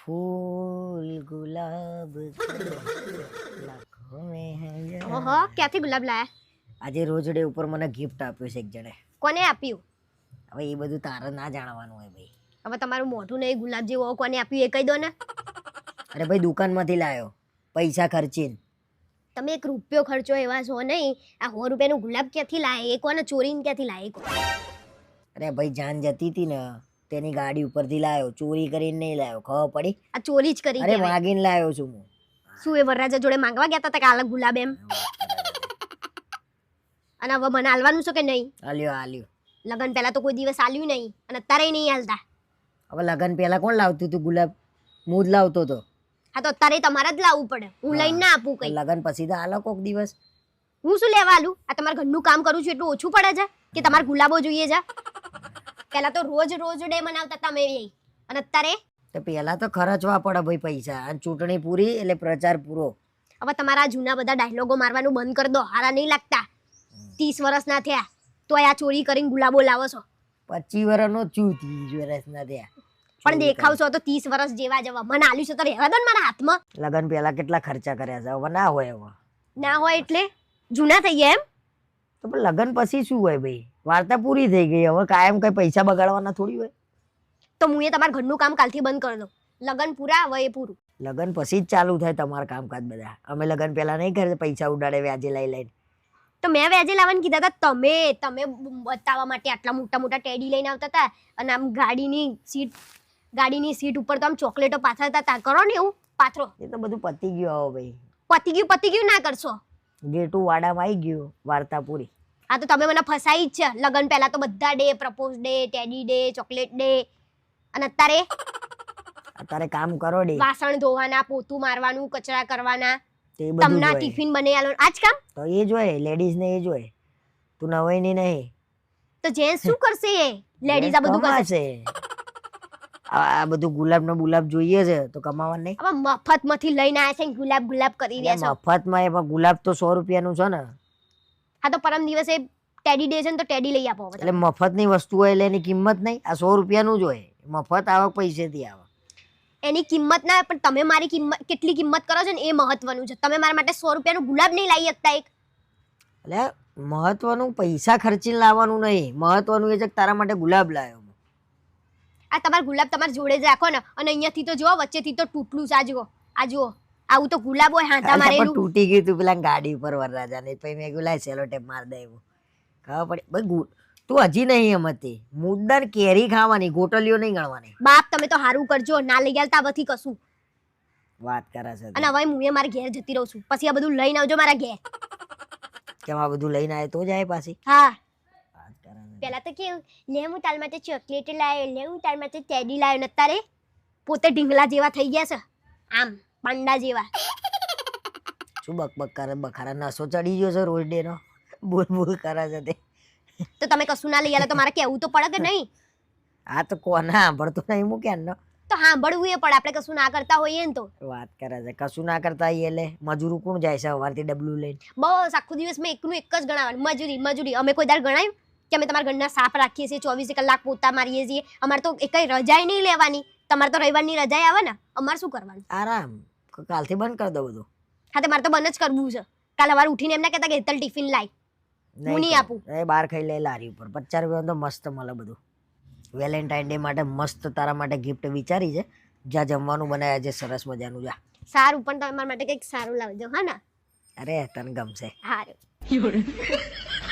ફૂલ ગુલાબ ઓહો ક્યાંથી ગુલાબ લાયા આજે રોજ ડે ઉપર મને ગિફ્ટ આપ્યું છે એક જણે. કોને આપ્યું? હવે એ બધું તારે ના જાણવાનું હોય ભાઈ. હવે તમારું મોઢું નહીં ગુલાબ જેવો કોને આપ્યું? એ કહી દો ને. અરે ભાઈ દુકાનમાંથી લાયો. પૈસા ખર્ચીને. તમે એક રૂપિયો ખર્ચો એવા છો નહીં. આ સો રૂપિયાનું ગુલાબ ક્યાંથી લાય? એ કોને ચોરીને ક્યાંથી લાય? એ અરે ભાઈ જાન જતી હતી ને. તેની ગાડી ઉપરથી લાવ્યો ચોરી કરીને નહીં લાવ્યો ખબર પડી? આ ચોરી જ કરી અરે કહેવાય. માગીને લાવ્યો છું હું. શું એ વરરાજા જોડે માંગવા ગયા હતા આલા ગુલાબ એમ અને હવે મને હાલવાનું છે કે નહીં? આલ્યો આલ્યો. લગન પહેલા તો કોઈ દિવસ હાલ્યું નહીં અને અત્યારે નહીં હાલતા હવે લગન પહેલા કોણ લાવતું હતું ગુલાબ? હું જ લાવતો હતો હા તો અત્યારે તમારે જ લાવવું પડે. હું હા. લઈને ના આપું કઈ. લગન પછી તો આલો કોક દિવસ. હું શું લેવા આલું? આ તમારા ઘરનું કામ કરું છું એટલું ઓછું પડે છે? કે તમારે ગુલાબો જોઈએ છે? પહેલા તો રોજ રોજ ડે મનાવતા તમે અને અત્યારે? તો પેલા તો ખર્ચવા પડે ભાઈ પૈસા. અને ચૂંટણી પૂરી એટલે પ્રચાર પૂરો. હવે તમારા જૂના બધા ડાયલોગો મારવાનું બંધ કરી દો. હારા નહીં લાગતા. ત્રીસ વર્ષના થયા. તો આ ચોરી કરીને ગુલાબો લાવો છો. પચીસ વર્ષનો છું ત્રીસ વર્ષના થયા. પણ દેખાવ છો તો ત્રીસ વર્ષ જેવા જેવા. મને આલ્યું છે તો રહેવા દો ને મારા હાથમાં. લગન પહેલા કેટલા ખર્ચા કર્યા છે? હવે ના હોય હવે. ના હોય એટલે? જૂના થઈ ગયા એમ? તો પણ લગન પછી શું હોય ભાઈ? વાર્તા પૂરી થઈ ગઈ. હવે કાયમ કઈ પૈસા બગાડવાના થોડી હોય. તો હું એ તમારા ઘરનું કામ કાલથી બંધ કરી દઉં. લગન પૂરા હવે એ પૂરું. લગન પછી જ ચાલુ થાય તમારા કામકાજ બધા. અમે લગન પહેલા નહીં કરે પૈસા ઉડાડે વ્યાજે લઈ લઈને. તો મેં વ્યાજે લાવવાનું કીધા હતા તમે તમે બતાવવા માટે આટલા મોટા મોટા ટેડી લઈને આવતા હતા અને આમ ગાડીની સીટ ગાડીની સીટ ઉપર તો આમ ચોકલેટો પાથરતા હતા. કરો ને એવું પાથરો. એ તો બધું પતી ગયું આવો ભાઈ. પતી ગયું પતી ગયું ના કરશો. ગેટું વાડામાં આવી ગયું વાર્તા પૂરી. આ તો તમે મને ફસાઈ જ છે. લગન પહેલા તો બધા day propose day teddy day chocolate day. અને અત્યારે? અત્યારે કામ કરો ડે. વાસણ ધોવાના પોતું મારવાનું કચરા કરવાના. તે બધું તમને ટિફિન બને આલો આજ કામ? તો એ જોઈએ લેડીઝ ને એ જોઈએ. તું નવાઈ ની નહીં તો જેન્ટ્સ શું કરશે લેડીઝ આ બધું કરશે. આ બધું ગુલાબ નો ગુલાબ જોઈએ છે તો કમાવા નહીં. હવે મફતમાંથી લઈને આવ્યા છે ને ગુલાબ ગુલાબ કરી રહ્યા છો. મફતમાં એમાં ગુલાબ તો સો રૂપિયાનું છે ને. હા તો પરમ દિવસે ટેડી ડે છે ને તો ટેડી લઈ આપો એટલે એટલે મફતની વસ્તુ હોય એટલે એની કિંમત નહીં આ સો રૂપિયાનું જ હોય. મફત આવક પૈસેથી આવે એની કિંમત ના પણ તમે મારી કિંમત કેટલી કિંમત કરો છો ને એ મહત્વનું છે. તમે મારા માટે સો રૂપિયાનું ગુલાબ નહીં લાવી શકતા એક. એટલે મહત્વનું પૈસા ખર્ચીને લાવવાનું નહીં. મહત્વનું એ છે કે તારા માટે ગુલાબ લાવ્યો. આ તમારા ગુલાબ તમારા જોડે જ રાખો ને. અને અહીંયાથી તો જુઓ વચ્ચેથી તો તૂટલું છે. આ જુઓ આ જુઓ. આવું તો ગુલાબ હોય હાથા મારેલું. તૂટી ગયું તું પેલા ગાડી ઉપર વરરાજા ને પછી મેં કીધું સેલો ટેપ માર દે એવું. ખબર પડી. ભાઈ તું હજી નહીં હમતી હતી. કેરી ખાવાની ગોટલીઓ નહીં ગણવાની. બાપ તમે તો સારું કરજો. ના લઈ ગયા તાવથી કશું. વાત કરે છે અને હવે હું એ મારા ઘેર જતી રહું છું. પછી આ બધું લઈને આવજો મારા ઘેર. કેમ આ બધું લઈને આવે તો જાય પાછી? હા. પેલા તો કેવું લે હું તાર માટે ચોકલેટ લાવ્યો લે હું તાર માટે ટેડી લાવ્યો ને અત્યારે પોતે ઢીંગલા જેવા થઈ ગયા છે. આમ પાંડા જેવા. શું બક બક કરે? બખારા નસો ચડી ગયો છે રોજ ડે નો બોલ બોલ કરે છે તે. તો તમે કશું ના લઈ આલે તો મારે કેવું તો પડે કે નહીં? આ તો કોના સાંભળતો નહીં હું ને તો સાંભળવું એ પડે આપણે કશું ના કરતા હોઈએ ને તો. વાત કરે છે. કશું ના કરતા હોઈએ એટલે મજૂરું કોણ જાય છે સવારથી ડબલું લઈને? બસ આખો દિવસ મેં એકનું એક જ ગણાવવાનું. મજૂરી મજૂરી. અમે કોઈ દાર ગણાયું? કે અમે તમારા ઘરના સાફ રાખીએ છીએ ચોવીસે કલાક પોતા મારીએ છીએ. અમારે તો એક રજાઈ નહીં લેવાની. તમારે તો રવિવારની રજાઈ આવે ને અમારે શું કરવાનું? આરામ. કાલથી બંધ કરી દો બધું. હા તો મારે તો બંધ જ કરવું છે. કાલ સવારે ઉઠીને એમને કહેતા કે હેતલ ટિફિન લાય. હું નહીં આપું. એ બહાર ખાઈ લે લારી ઉપર. પચાસ રૂપિયા તો મસ્ત મળે બધું. વેલેન્ટાઇન ડે માટે મસ્ત તારા માટે ગિફ્ટ વિચારી છે. જ્યાં જમવાનું બનાવ્યા છે સરસ મજાનું જા. સારું પણ તમે મારા માટે કંઈક સારું લાવજો હા ને? અરે તને ગમશે. સારું